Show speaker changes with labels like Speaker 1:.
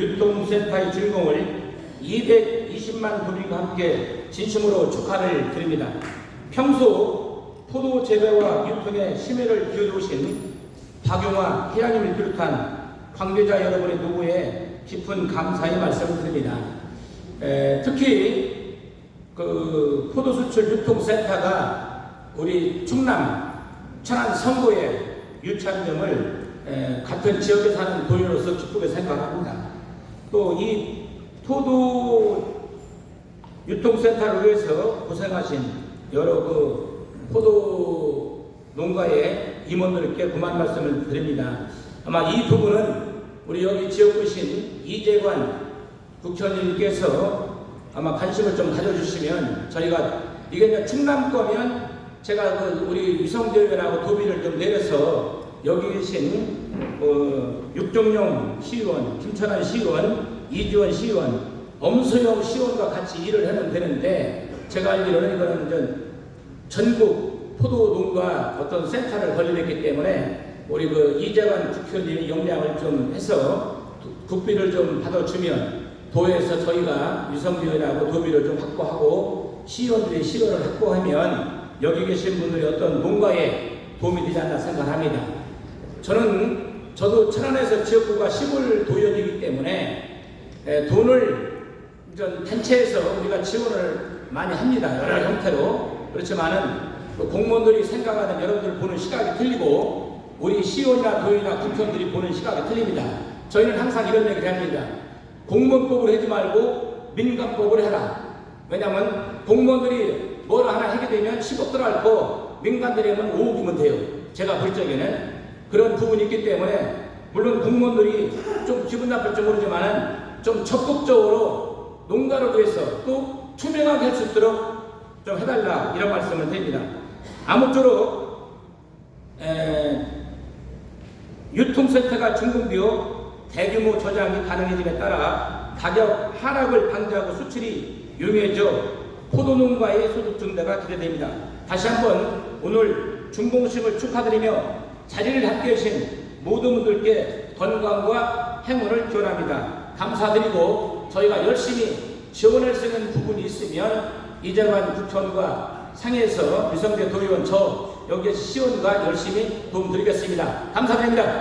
Speaker 1: 유통센터의 주인공을 220만 도민과 함께 진심으로 축하를 드립니다. 평소 포도 재배와 유통에 심혈을 기울여오신 박용화 회장님을 비롯한 관계자 여러분의 노고에 깊은 감사의 말씀을 드립니다. 에, 특히 그 포도 수출 유통센터가 우리 충남 천안 선고에 유치한 점을 에, 같은 지역에 사는 도민으로서 기쁘게 생각합니다. 또 이 포도 유통센터를 위해서 고생하신 여러 그 포도 농가의 임원들께 그만 말씀을 드립니다. 아마 이 부분은 우리 여기 지역구신 이재관 국회의원님께서 아마 관심을 좀 가져주시면 저희가 이게 충남 거면 제가 그 우리 위성대회라고 도비를 좀 내려서 여기 계신 어, 육종용 시의원, 김천환 시의원, 이주원 시의원, 엄소영 시의원과 같이 일을 하면 되는데 제가 알기로는 이거는 전국 포도농가 어떤 센터를 건립했기 때문에 우리 그 이재관 국회의원님이 역량을 좀 해서 국비를 좀 받아주면 도에서 저희가 유성비원하고 도비를 좀 확보하고 시의원들이 시의원을 확보하면 여기 계신 분들이 어떤 농가에 도움이 되지 않나 생각합니다. 저는 저도 천안에서 지역구가 시골 도연이기 때문에 에, 돈을 좀 단체에서 우리가 지원을 많이 합니다. 여러 형태로. 그렇지만은 그 공무원들이 생각하는 여러분들 보는 시각이 틀리고 우리 시의원이나 도의나 국회의원들이 보는 시각이 틀립니다. 저희는 항상 이런 얘기를 합니다. 공무원법으로 하지 말고 민간법으로 해라. 왜냐하면 공무원들이 뭘 하나 하게 되면 10억 들어갈 거 민간들이 하면 5억이면 돼요. 제가 볼 적에는 그런 부분이 있기 때문에 물론 공무원들이 좀 기분 나쁠지 모르지만은 좀 적극적으로 농가를 위해서 또 투명하게 할 수 있도록 좀 해달라 이런 말씀을 드립니다. 아무쪼록 에, 유통센터가 준공되어 대규모 저장이 가능해짐에 따라 가격 하락을 방지하고 수출이 용이해져 포도농가의 소득 증대가 기대됩니다. 다시 한번 오늘 준공식을 축하드리며 자리를 함께 하신 모든 분들께 건강과 행운을 기원합니다. 감사드리고 저희가 열심히 지원할 수 있는 부분이 있으면 이재관 국회의원과 상해에서 유성대 도의원 저 여기에 시의원과 열심히 도움드리겠습니다. 감사드립니다.